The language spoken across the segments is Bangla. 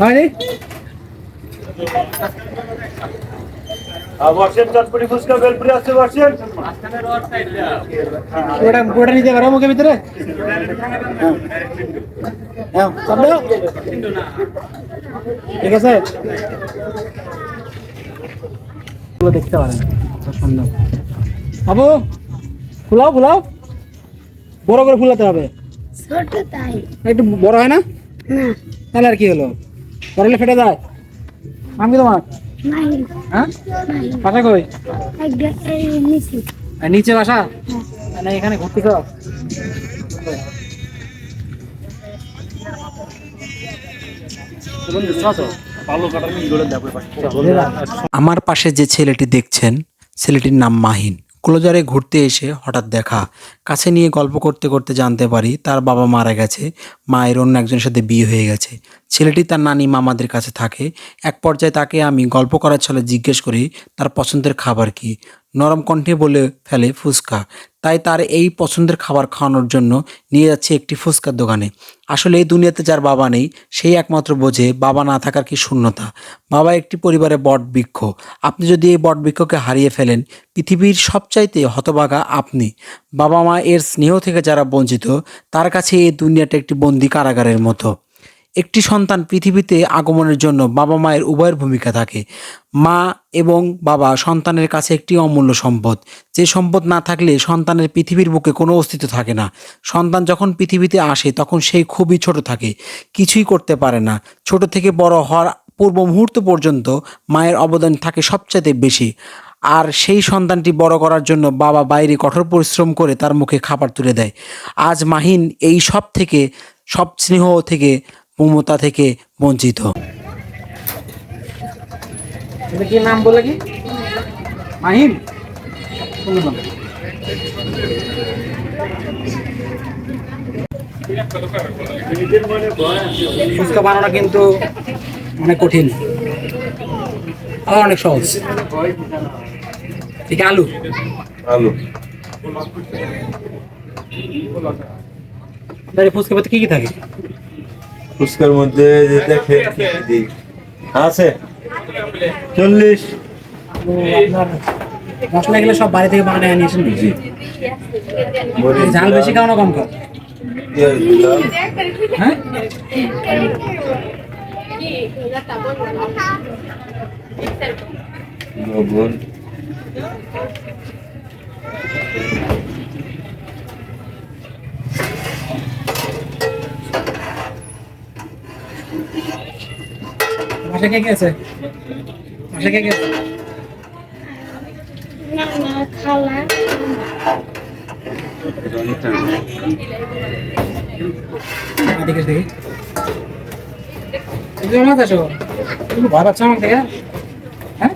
হয়নি ওটা নিতে পারো ভিতরে? হ্যাঁ ঠিক আছে? দেখতে পারেন আচ্ছা, সুন্দর। ফুলাও ফুলাও। বড় করে ফুলাতে হবে। ছোট তাই। একটু বড় হয় না। তাহলে আর কি হলো? বড় ফেটে যায়। নাম কি তোমার? হ্যাঁ? বাসা কই? নিচে। বাসা? না এখানে ঘুরতে ঘুরতেছ আমার পাশে যে ছেলেটি দেখছেন ছেলেটির নাম মাহিন। ক্লোজারে ঘুরতে এসে হঠাৎ দেখা। কাছে নিয়ে গল্প করতে করতে জানতে পারি, তার বাবা মারা গেছে, মায়ের অন্য একজনের সাথে বিয়ে হয়ে গেছে। ছেলেটি তার নানি মামাদের কাছে থাকে। এক পর্যায়ে তাকে আমি গল্প করার ছলে জিজ্ঞেস করি, তার পছন্দের খাবার কি? নরম কণ্ঠে বলে ফেলে ফুচকা। তাই তার এই পছন্দের খাবার খাওয়ানোর জন্য নিয়ে যাচ্ছে একটি ফুচকার দোকানে। আসলে এই দুনিয়াতে যার বাবা নেই, সেই একমাত্র বোঝে বাবা না থাকার কি শূন্যতা। বাবা একটি পরিবারে বট বৃক্ষ। আপনি যদি এই বট বৃক্ষকে হারিয়ে ফেলেন, পৃথিবীর সবচাইতে হতবাগা আপনি। বাবা মা এর স্নেহ থেকে যারা বঞ্চিত, তার কাছে এই দুনিয়াটা একটি বন্দি কারাগারের মতো। একটি সন্তান পৃথিবীতে আগমনের জন্য বাবা মায়ের উভয়ের ভূমিকা থাকে। মা এবং বাবা সন্তানের কাছে একটি অমূল্য সম্পদ। যে সম্পদ না থাকলে সন্তানের পৃথিবীর বুকে কোনো অস্তিত্ব থাকে না। সন্তান যখন পৃথিবীতে আসে, তখন সেই খুবই ছোট থাকে, কিছুই করতে পারে না। ছোট থেকে বড় হওয়ার পূর্ব মুহূর্ত পর্যন্ত মায়ের অবদান থাকে সবচাইতে বেশি। আর সেই সন্তানটি বড় করার জন্য বাবা বাইরে কঠোর পরিশ্রম করে তার মুখে খাবার তুলে দেয়। আজ মাহিন এই সব থেকে সব স্নেহ থেকে মমতা থেকে বঞ্চিত। কি নাম বলে কি? মাহিম? সুন্দর ফুচকা বানানো কিন্তু অনেক কঠিন। আর অনেক সহজ। ঠিক আলু। আলু। ফুচকা পাতে কি কি থাকে? ফুচকার মধ্যে আছে? চল্লিশ। আপনার মশলা এগুলো সব বাড়ি থেকে বানানো নিয়েছেন? জি। মরিচ ঝাল বেশি খাও না কম খাও। হ্যাঁ? লবণ। বাসা কে কে আছে বাসা কে কে আছে দেখি তুমি ভয় পাচ্ছ আমার থেকে? হ্যাঁ?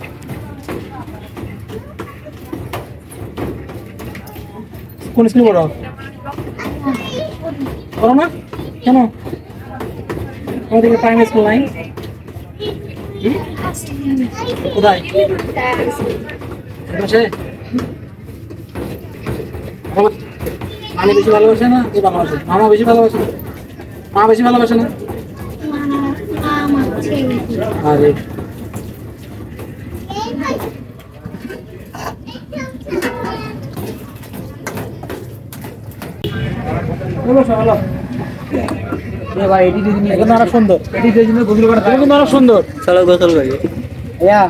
কোন স্কুল পড়ো? না? কেন? আমাদের প্রাইমারি স্কুল নাই? কোথায়? পাশে আমি বেশি ভালোবাসে না? ভালোবাসে। মামা বেশি ভালোবাসে? মা বেশি ভালোবাসে না? আরে। বলো ভাই এটি দিদি এখন অনেক সুন্দর। এটি দিদি গোসল করা তুমি কিন্তু অনেক সুন্দর। চলো গোসল করি। ইয়া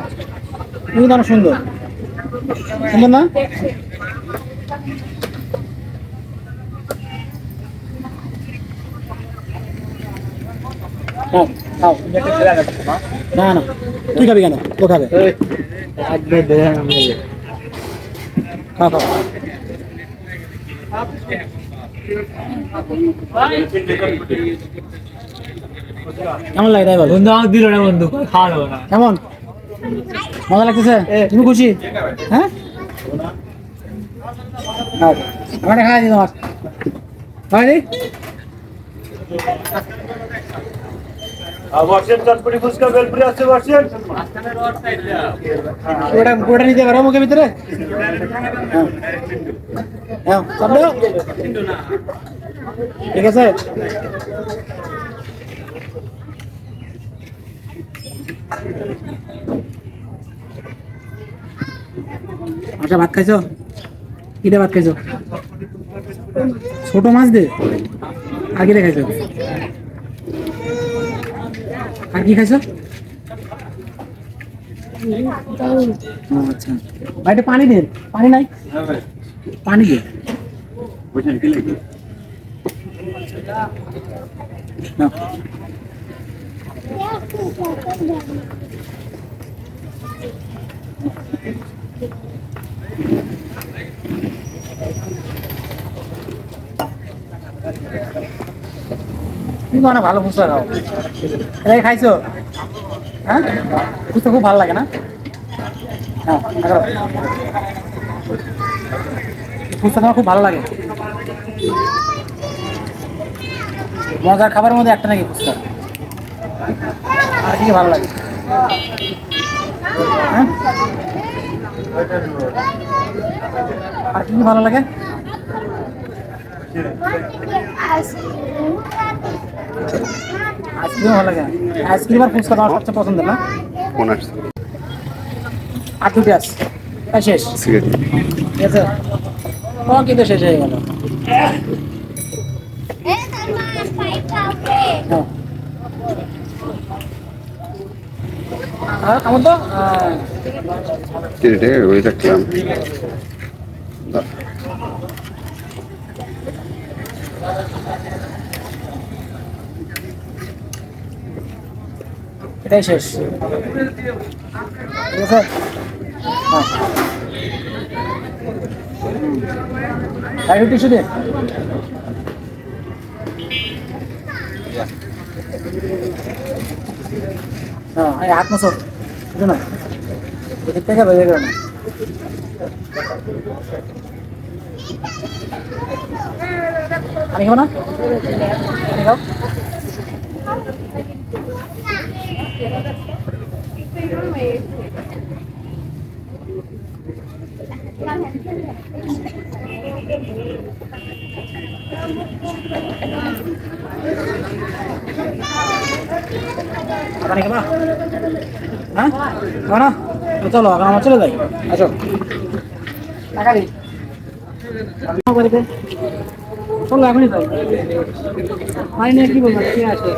তুমি কিন্তু অনেক সুন্দর। সুন্দর না? খাও। না না। তুই খাবি কেন? ও খাবে। খাও খাও। কেমন লাগে তাই বল? বন্ধু আমার দিল না বন্ধু খাওয়া দাবো না। কেমন? মজা লাগতেছে? তুমি খুশি? হ্যাঁ? আমাকে খাওয়া দিই তোমার। খাওয়া বর্ষের চটপটি ফুচকা বেলপুরি আছে বর্ষের ওটা ওটা মুখের ভিতরে? হ্যাঁ। ঠিক আছে। আচ্ছা ভাত খাইছো? কি দিয়ে ভাত খাইছো? ছোট মাছ দে। আগে কি দিয়ে খাইছো? আর কি খাইছো ও, আচ্ছা বাড়িতে পানি দে পানি নাই পানি দে নাও। তুমি অনেক ভালো ফুচকা খাও। এই খাইছো? হ্যাঁ? ফুচকা খুব ভালো লাগে না? হ্যাঁ। ফুচকা আমার খুব ভালো লাগে। মজার খাবারের মধ্যে একটা নাকি ফুচকা? আর কি ভালো লাগে? হ্যাঁ? আর কি ভালো লাগে? আইসক্রিম ভালো লাগে। আইসক্রিম আর ফুচকা তোমার সবচেয়ে পছন্দের না? ফোন আসছে আর দুটি আছে। শেষ? ঠিক আছে। ও কিন্তু শেষ হয়ে গেল। হ্যাঁ। আমার তো? ওই রাখলাম এটাই শেষ। ঠিক আছে? হ্যাঁ। টিস্যু দে হ্যাঁ হাত মাসো বুঝো না? এদিক থেকে বেরিয়ে গেল না পানি খাব না? খাও। পানি খাবা হ্যাঁ? না চলো এখন আমার চলে যাই। আসো। টাকা দিই চলো, এখনই যাই পানি নিয়ে কি বলব, কে আছে?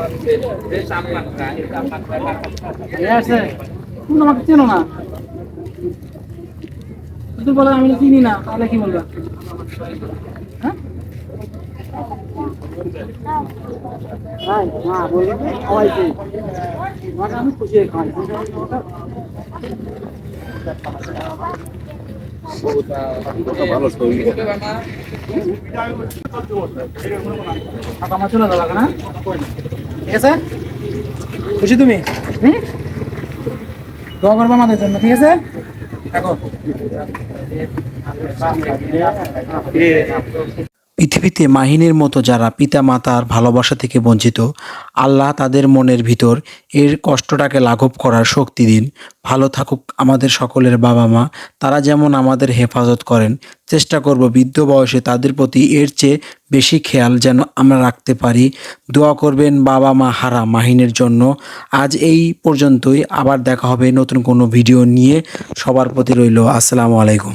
কে আছে? তুমি আমাকে চেনো না। যদি বলে, আমি তো চিনি না, তাহলে কি বলবা? হ্যাঁ? হাই মা বলবে খাওয়াইছি আমি খুশি খাওয়াই ঠিক আছে খুশি তুমি দোয়া করব আমাদের জন্য ঠিক আছে দেখো পৃথিবীতে মাহিনের মতো যারা পিতা মাতার ভালোবাসা থেকে বঞ্চিত, আল্লাহ তাদের মনের ভিতর এর কষ্টটাকে লাঘব করার শক্তি দিন। ভালো থাকুক আমাদের সকলের বাবা মা তারা যেমন আমাদের হেফাজত করেন, চেষ্টা করব বৃদ্ধ বয়সে তাদের প্রতি এর চেয়ে বেশি খেয়াল যেন আমরা রাখতে পারি। দোয়া করবেন বাবা মা হারা মাহিনের জন্য। আজ এই পর্যন্তই, আবার দেখা হবে নতুন কোনো ভিডিও নিয়ে। সবার প্রতি রইল, আসসালামু আলাইকুম।